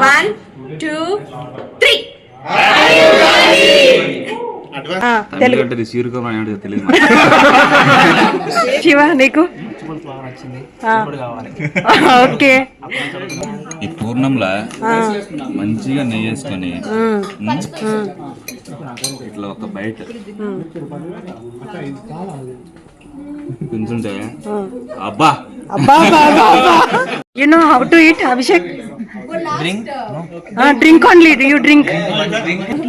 One two three Telugu. Shiva నీకు. Okay. ఈ పూర్ణంలా మంచిగా నెయ్యి వేసుకొని ఇట్లా ఒక బయట కొంచెం అబ్బా you know how to eat Abhishek drink only you drink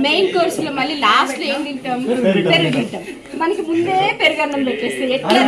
main కోర్స్లో మళ్ళీ లాస్ట్లో ఏం తింటాం? పెరుగు తింటాం. మనకి ముందే పెరుగన్నం పెట్టేస్తే ఎట్లా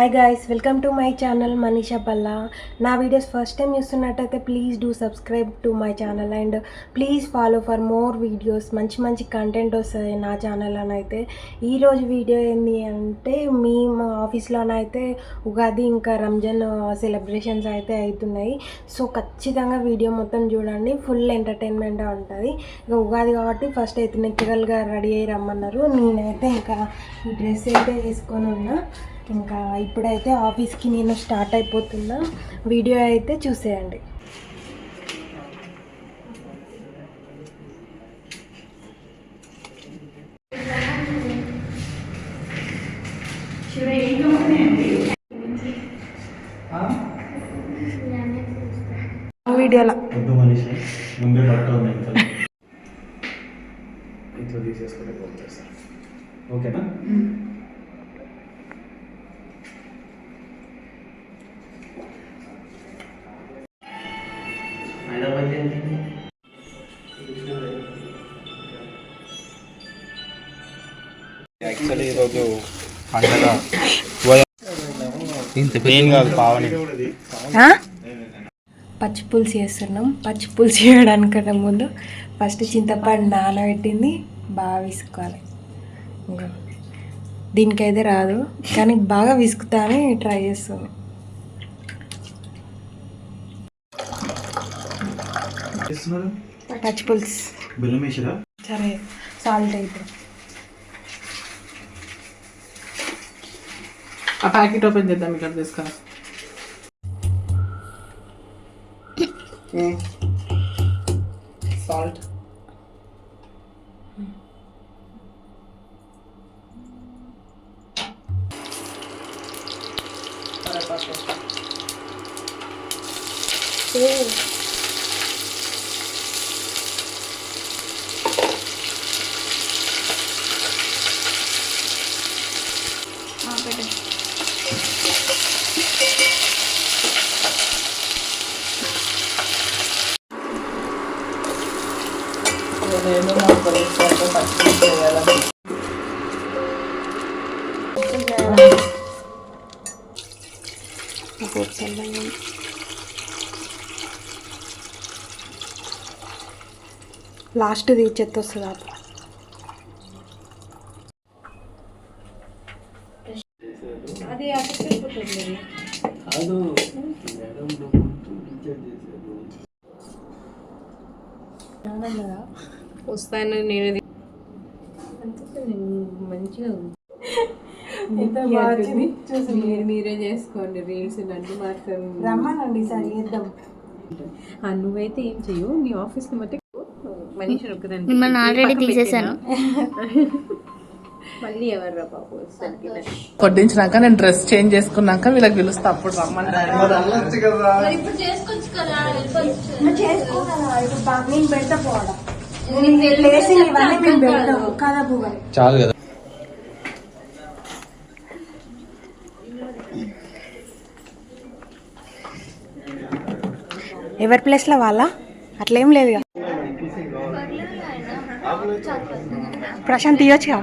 hi guys welcome to my channel Manisha Palla నా వీడియోస్ ఫస్ట్ టైం చూస్తున్నట్టయితే please do subscribe to my channel and please follow for more videos మంచి మంచి కంటెంట్ వస్తుంది నా ఛానల్లోనైతే ఈరోజు వీడియో ఏంటి అంటే మీ మా ఆఫీస్లోనైతే ఉగాది ఇంకా రంజాన్ సెలబ్రేషన్స్ అయితే అవుతున్నాయి సో ఖచ్చితంగా వీడియో మొత్తం చూడండి. ఫుల్ ఎంటర్టైన్మెంట్ ఉంటుంది. ఇక ఉగాది కాబట్టి ఫస్ట్ అయితే నెక్కిరల్గా రెడీ అయ్యి రమ్మన్నారు. నేనైతే ఇంకా డ్రెస్ అయితే వేసుకొని ఉన్నా. ఇంకా ఇప్పుడైతే ఆఫీస్కి నేను స్టార్ట్ అయిపోతున్నా వీడియో అయితే చూసేయండి. వీడియోలో. ముందే ఇంట్లో. తీసేసుకుంటే ఓకేనా? యాక్చువల్లీ ఈరోజు పండగ. మెయిన్ కాదు పావని. పచ్చి పులుసు చేస్తున్నాం. పచ్చి పులుసు చేయడానికన్నా ముందు ఫస్ట్ చింతపండు నానబెట్టింది బాగా విసుకోవాలి ఇంకా దీనికైతే రాదు కానీ బాగా విసుకుతా అని ట్రై చేస్తుంది. పచ్చి పులుసు. సరే సాల్ట్ అయితే. ఆ ప్యాకెట్ ఓపెన్ చేద్దాం ఇక్కడ తీసుకురా సాల్ట్ నేను మా కొలీగ్స్తో పచ్చి లాస్ట్ లాస్ట్ది చెత్త వస్తుంది వస్తాను నేను మంచిగా మీరు మీరే చేసుకోండి రీల్స్ నన్ను మాత్రం. రమ్మనండి సరే చేద్దాం. ఆ, నువ్వైతే ఏం చెయ్యు నీ ఆఫీస్ని బట్టి మనిషి ఒక్కదాన్ని ఆల్రెడీ తీసేశాను. మళ్ళీ ఎవరు రా బాబు కొట్టించినాక నేను డ్రెస్ చేంజ్ చేసుకున్నాక వీళ్ళకి పిలుస్తా అప్పుడు రమ్మని చేసుకో కదా కదా. చాలు కదా. ఎవరి ప్లేస్లో వాళ్ళ? అట్లేం లేదు ఇక. ప్రశాంత్ ఇవ్వచ్చుగా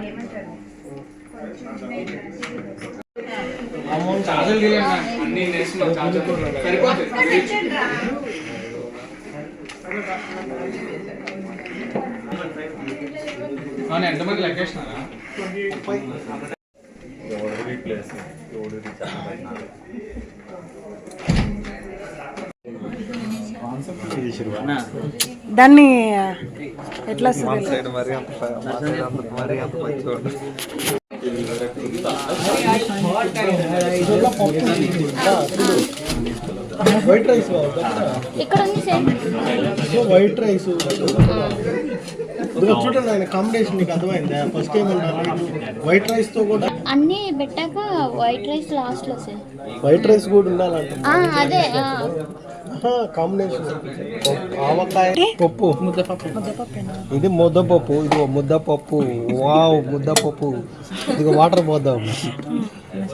ఎంతమంది లెక్కేసినారా? దాన్ని ఎట్లా వస్తుంది వైట్ రైస్ ఇక్కడ ఉంది సేమ్. White rice. చూడండి ఆయన కాంబినేషన్ నీకు అర్థమైందా? ఫస్ట్ వైట్ రైస్తో కూడా. అన్నీ పెట్టాక వైట్ రైస్ లాస్ట్లో సార్. వైట్ రైస్ కూడా ఉండాలంట ఆ, అదే ఆ. కాంబినేషన్ ఆవకాయ పప్పు. ఇది ముద్దపప్పు. ఇది ముద్దపప్పు. వావ్ ముద్దపప్పు. ఇది వాటర్ పోద్దాం.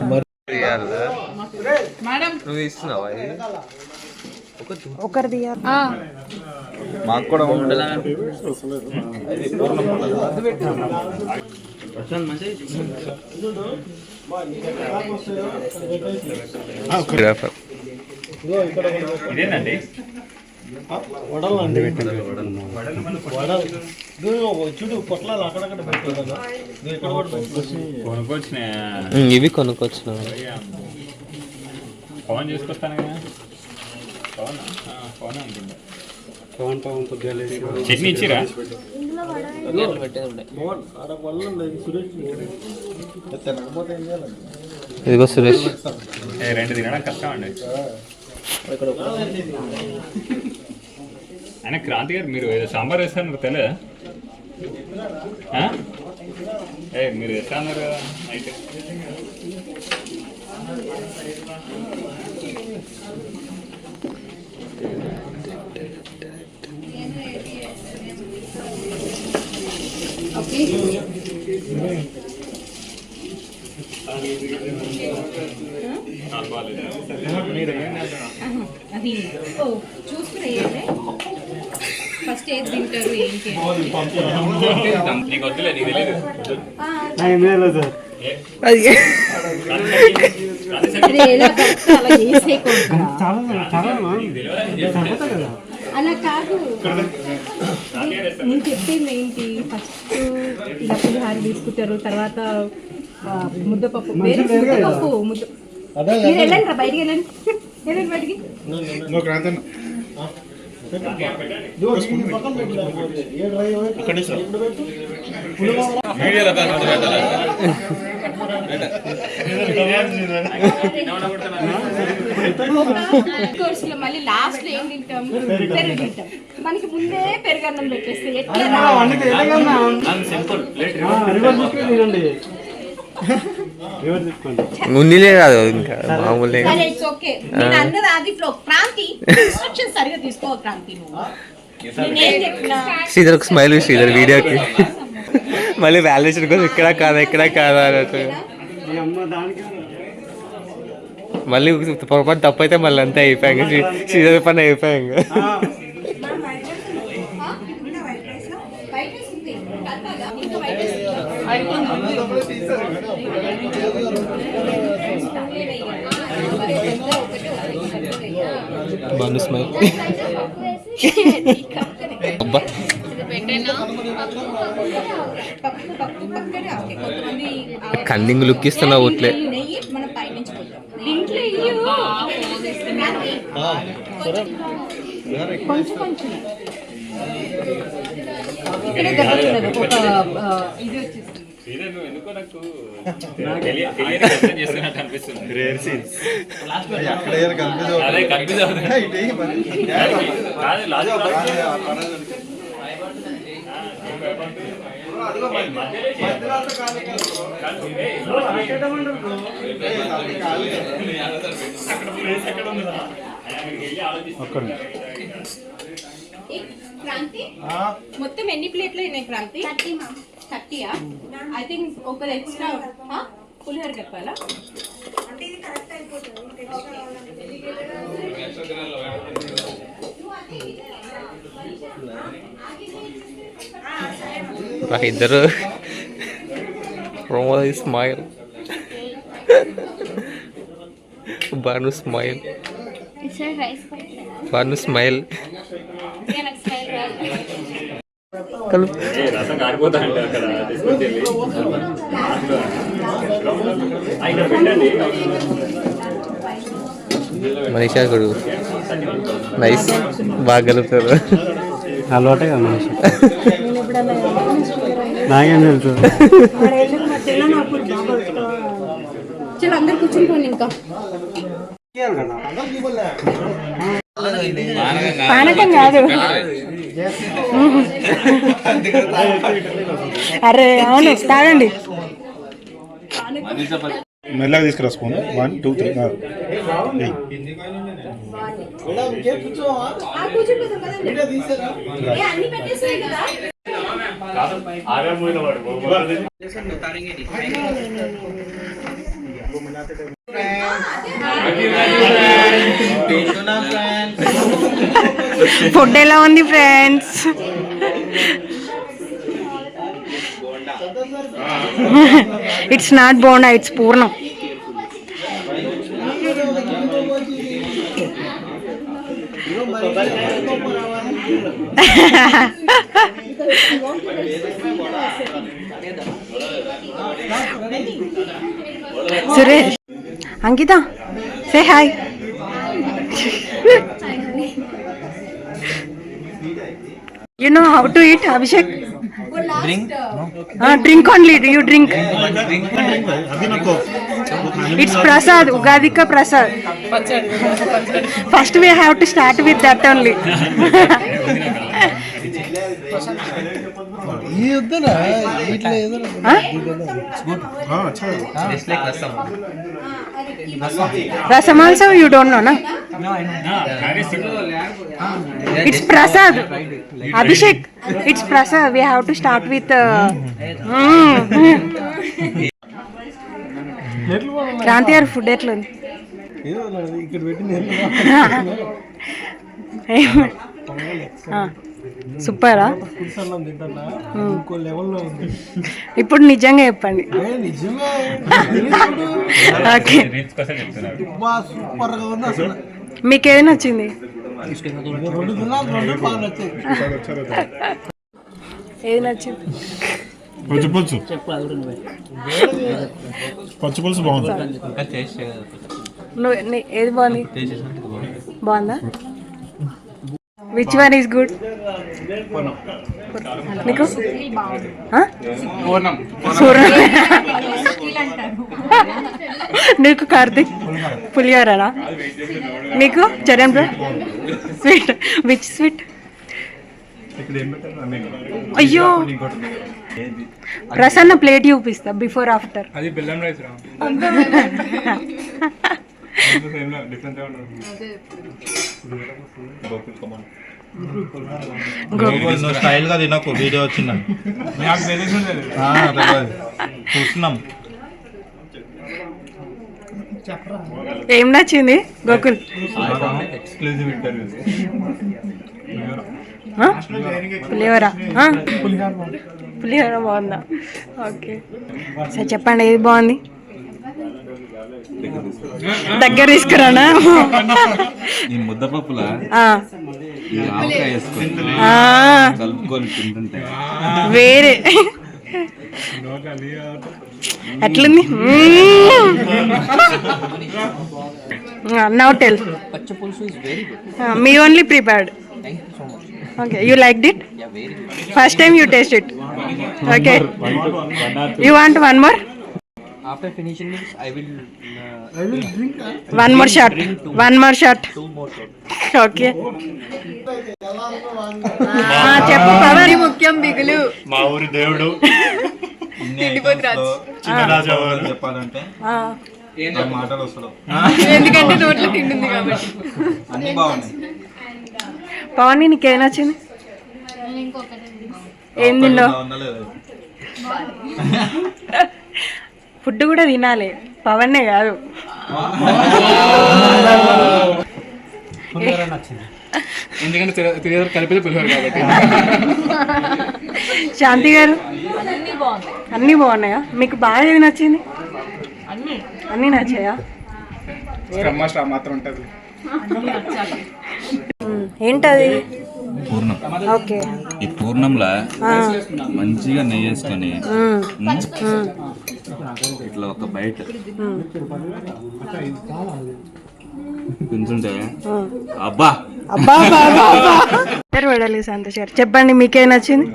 మరి ఒకరి ఆ, మాకు కూడా ఇదేనండి వడలు అండి చూడు పొట్లాలు అక్కడక్కడ ఇవి కొనుక్కొచ్చిన ఫోన్ చేసుకొస్తాను కదా. ఫోన్ ఫోన్ అనుకుంటా చట్నీ ఇచ్చిరా. సురేష్ తినకపోతే ఏం చేయాలి? ఇదిగో సురేష్. ఏ, రెండు తినడం కష్టం అండి. ఆయన క్రాంతి గారు మీరు ఏదో సాంబార్ వేస్తాన్నారు తెలియదా? ఏ మీరు వేస్తా అన్నారు కదా అయితే. అది ఓ చూసుకుని ఫస్ట్ ఏది తింటారు ఏంటి నీకు వద్దులే నీకు తెలియదు? అరే ఎలా అలా కాదు. నేను చెప్పేది ఏంటి? ఫస్ట్ ఇలా పులిహార తీసుకుంటారు తర్వాత ముద్దపప్పు వేరే ముద్దపప్పు ముద్ద మీరు వెళ్ళండి రా బయటికి వెళ్ళండి. వెళ్ళండి బయటికి. ఇదిగో పెట్టు. కోర్సులో మళ్ళీ లాస్ట్లో ఏం తింటాం? పెరుగు తింటాం. మనకి ముందే పెరుగన్నం పెట్టేస్తే ఎట్లా ఉన్నిలే కాదు ఇంకా మామూలే అన్నది అది క్రాంతి ఇన్స్ట్రక్షన్ సరిగా క్రాంతి శ్రీధర్ ఒక స్మైల్ శ్రీధర్ వీడియోకి. మళ్ళీ వాల్యుయేషన్ కోసం ఇక్కడ కాదా ఇక్కడ కాదా అన్నట్టు మళ్ళీ పొరపాటు తప్పు అయితే మళ్ళీ అంతా అయిపోయాక శ్రీధర్ పని అయిపోయాక బయట ఉంది కలపాలా? ఇంకా బయట బాను స్మైల్. అబ్బా. పప్పు పప్పు పక్కనే ఓకే కొంతమంది కన్నింగ్ లుక్ ఇస్తున్నావు ఒట్లే కొంచెం కొంచెం. ఇక్కడ దెబ్బతున్నది ఒక ఇది వచ్చేసింది. శ్రీధర్ నువ్వు ఎందుకో నాకు తెలియ- తెలియని కష్టం చేస్తున్నట్టు అనిపిస్తుంది మొత్తం ఎన్ని ప్లేట్లు అయినాయి క్రాంతి? థర్టీయా? ఐ థింక్ ఒక ఎక్స్ట్రా పులిహోర చెప్పాలా మా ఇద్దరు రోమో smile Banu smile sir Banu smile కలుపు మనీషా కొడు నైస్ బాగా కలుపుతారు అలవాటే కదా మనిషి. నాకేం తెలుసు. చలో అందరు కూర్చుంటాను ఇంకా. పానకం కాదు. అరే అవును తాగండి. మెల్లగా తీసుకురా స్పూన్. వన్ టూ త్రీ అన్ని ఫుడ్ ఎలా ఉంది friends it's not bonda it's purnam Suresh Ankita say hi you know how to eat Abhishek drink only you drink అది నాకు it's Prasad ఉగాదిక Prasad first we have to start with that only ఈ వద్దరా ఇట్లా ఏదో రసం. Also you don't know నా it's Prasad Abhishek it's Prasad we have to start with Kranthi గారు food ఎట్లుంది? ఇక్కడ పెట్టి సూపరా? పురుషాలం తింటా ఇంకో లెవెల్లో ఉంది. ఇప్పుడు నిజంగా చెప్పండి. ఓకే. మీకు ఏది నచ్చింది ఏది నచ్చింది? పచ్చి పులుసు. పచ్చి పులుసు బాగుంది. నువ్వు నీ- ఏది బాగుంది? బాగుందా. విచ్ వన్ ఈస్ గుడ్ నీకు? నీకు కార్తిక్? పులిహోరనా? నీకు? Charan bro? Sweet which sweet అయ్యో. ప్రసన్న ప్లేట్ చూపిస్తా బిఫోర్ ఆఫ్టర్ అది బెల్లం రైస్ రా. నువ్వు స్టైల్గా తినకు వీడియో వచ్చిందని. చూస్తున్నాం. ఏం నచ్చింది గోకుల్? ఎక్స్క్లూజివ్? పులిహోర ఆ? పులిహోర బాగుందా? ఓకే. సరే చెప్పండి ఏది బాగుంది? దగ్గర తీసుకురానా? ఈ ముద్దపప్పులా కలుపుకొని తింటుంటే. వేరే. ఎట్లుంది? Now tell me only prepared okay you liked it first time you taste it okay you want one more after finishing this I will one more shot one more shot okay చెప్పు power ముఖ్యం బిగులు మా ఊరి దేవుడు. చెప్పాలంటే మాటలు వస్తలేవు. ఎందుకంటే నోట్లో తింటుంది కాబట్టి. అన్ని బాగున్నాయి. పవన్ నీకేం నచ్చింది? ఏం తిన్నావు? ఫుడ్ కూడా తినాలి. పవన్నే కాదు. ఎందుకంటే తెలియదు కలిపితే పులిహోర కాబట్టి. శాంతి గారు? అన్నీ బాగున్నాయా. మీకు బాగా ఏది నచ్చింది? అన్నీ. నచ్చాయా? మాత్రం ఉంటుంది. ఏంటది? పూర్ణం. ఓకే. ఈ పూర్ణంలో మంచిగా నెయ్యి వేసుకొని ఇట్లా ఒక బయట. అబ్బా! అబ్బా చెప్పండి మీకేం నచ్చింది?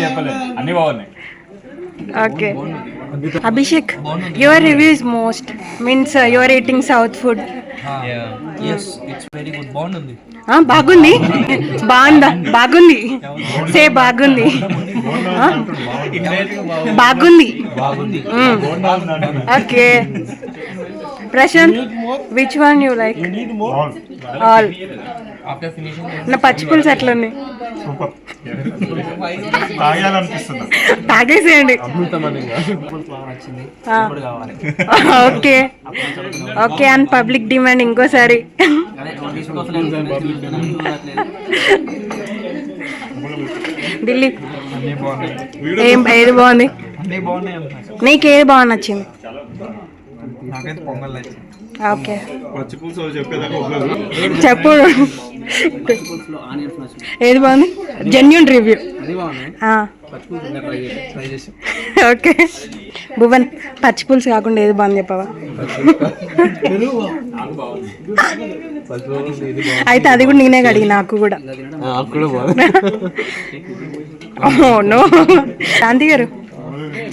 చెప్పలేదు. అన్ని బాగున్నాయి. Okay Abhishek your review is most means your eating south food good బాగుంది. బాగుంది? బాగుందా. బాగుంది. Say Prashanth which one you like all నా పచ్చి పులుసు తాగాలనిపిస్తుంది? తాగేసేయండి. నచ్చింది ఆ. ఇప్పుడు కావాలి. Okay. Okay and public demand ఇంకోసారి. అదే తీసుకోవట్లేదు. ఢిల్లీ. ఏం ఏది బాగుంది? అన్నీ బాగున్నాయి అన్న. నీకు ఏది బాగా నచ్చింది? నాకైతే పొంగల్ నచ్చింది. ఓకే. చెప్పు ఏది బాగుంది? Genuine review okay. భువన్ పచ్చి పులుసు కాకుండా ఏది బాగుంది చెప్పవా? అయితే అది కూడా నేనే అడిగి నాకు కూడా. నో. శాంతి గారు.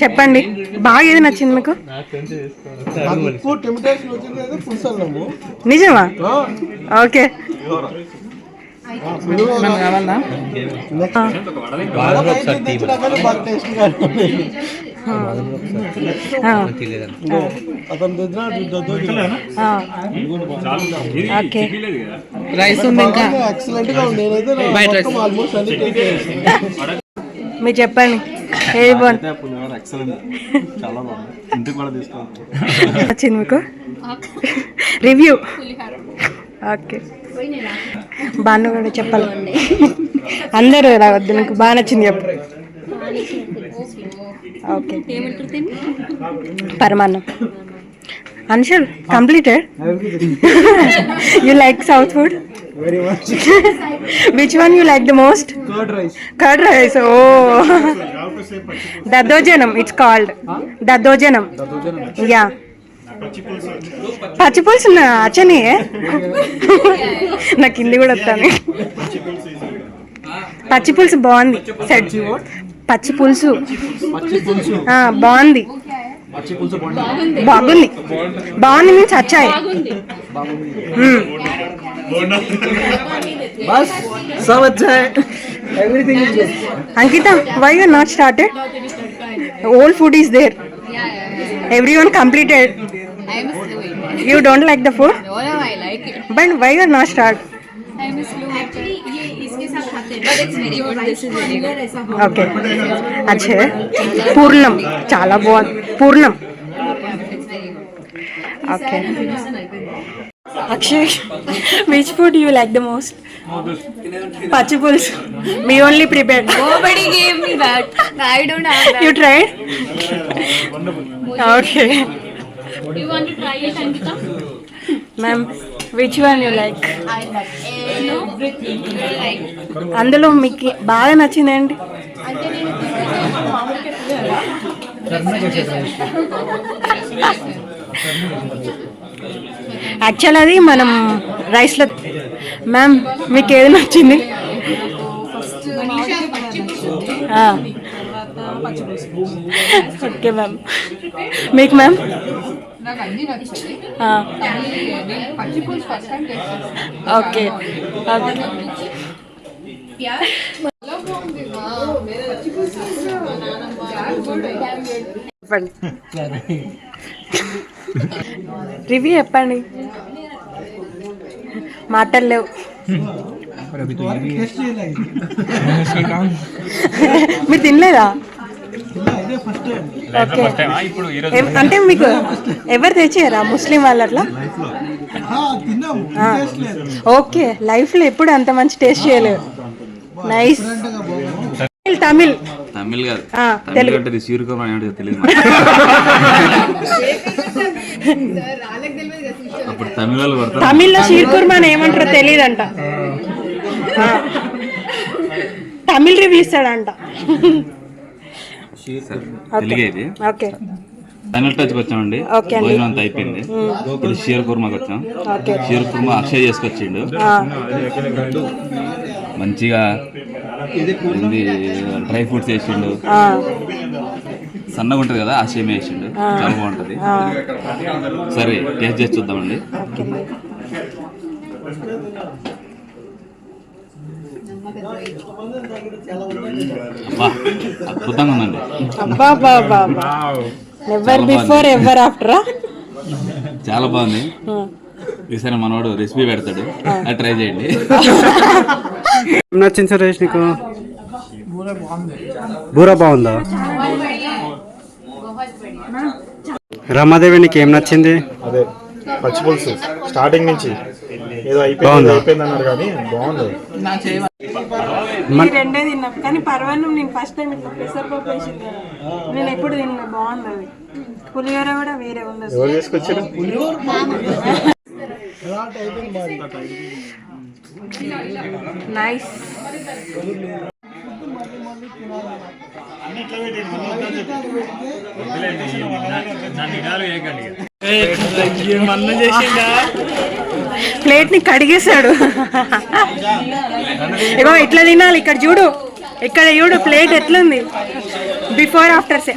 చెప్పండి. బాగా ఏది నచ్చింది మీకు? నిజమా? ఓకే. రైస్ ఉంది ఇంకా. ఎక్సలెంట్గా ఉంది. నేనైతే White rice. ఆల్మోస్ట్ అన్ని టేస్ట్ చేసాను మీరు చెప్పండి. మీకు? రివ్యూ ఓకే బాను కూడా చెప్పాలి. అందరూ రావద్దు మీకు బాగా నచ్చింది చెప్పు. ఓకే. పరమాన్నం. Anshul completed you like south food very much which one you like the most curd rice curd rice oh daddojanam it's called దద్దోజనం యా పచ్చి పులుసు అచ్చని నాకు హిందీ కూడా వస్తాను. పచ్చి పులుసు బాగుంది. పచ్చి పులుసు. బాగుంది. బాగుంది. బాగుంది. మీన్స్ వచ్చాయి Ankita why you not started old food is there everyone completed you don't like the food but why you not start okay అచ్చే పూర్ణం చాలా బాగుంది పూర్ణం okay Akshay which food you like the most pachi pulusu me only prepare Nobody gave me that. I don't have that. You tried okay You want to try it, Ankita? Ma'am which one you like అందులో మీకు బాగా నచ్చింది ఏంటి అంటే నేను తినేది మామిడికాయ పులిహోర. Actual అది మనం రైస్లో మ్యామ్ మీకు ఏది నచ్చింది. ఓకే మ్యామ్ మీకు మ్యామ్ నాకు అన్ని నచ్చాయి. ఆ. నేను పచ్చి పులుసు ఫస్ట్ టైం టేస్ట్ ఓకే. చెప్పండి రివ్యూ చెప్పండి. మాటలు లేవు. మీరు తినలేదా? ఓకే. ఫస్ట్ టైం ఇప్పుడు ఈ రోజు ఎవ్- అంటే మీకు ఎవరు తెచ్చారా ముస్లిం వాళ్ళు అట్లా తిన్నాము. ఆ. టేస్ట్ లేదు. ఓకే. లైఫ్లో ఎప్పుడు అంత మంచి టేస్ట్ చేయలేదు. నైస్ తమిళ్ తమిళ్. కాదు. తెలుగు. అంటే సీరుకోమ ఏమిటో తెలియదు అప్పుడు తమిళ వాళ్ళు తమిళ్ళో షీర్ కుర్మా అని ఏమంటారో తెలియదంట. ఆ. తమిళ్ రివ్యూ ఇస్తాడంట. సరే, తెలుగే ఇది. ఓకే. ఫైనల్ టచ్కి వచ్చామండి. భోజనం అంతా అయిపోయింది. ఇప్పుడు షీర్ కుర్మాకి వచ్చాం. షీర్ కుర్మా అక్షయ్ చేసుకొచ్చిండు. మంచిగా ఏంది డ్రై ఫ్రూట్స్ వేసిండు సన్నగా ఉంటుంది కదా ఆ సేమ్ వేసిండు చాలా బాగుంటది. సరే టేస్ట్ చేసి చూద్దామండి. అద్భుతంగా ఉందండి అబ్బా బాబా నెవర్ బిఫోర్ ఎవర్ ఆఫ్టరా చాలా బాగుంది. ఈసారి మనోడు రెసిపీ పెడతాడు. అది ట్రై చేయండి. నచ్చింది సురేష్ నీకు? బూర బాగుందా. రమాదేవి నీకు ఏం నచ్చింది? అదే పచ్చి పులుసు స్టార్టింగ్ నుంచి. ఏదో అయిపోయింది? అయిపోయింది అన్నారు కానీ బాగుంది రెండే తిన్నాం కానీ పర్వాలేదు నేను ఫస్ట్ టైం ఇట్లా పెసరపప్పు వేసింది కదా. నేను ఎప్పుడు తిన్నా బాగుంది అది పులిహోర కూడా వేరే ఉంది. ఎవరు చేసుకొచ్చారు నైస్ ప్లేట్ ని కడిగేశాడు. ఏమో ఇట్లా తినాలి? ఇక్కడ చూడు. ఇక్కడ చూడు ప్లేట్ ఎట్లుంది? బిఫోర్ ఆఫ్టర్ సే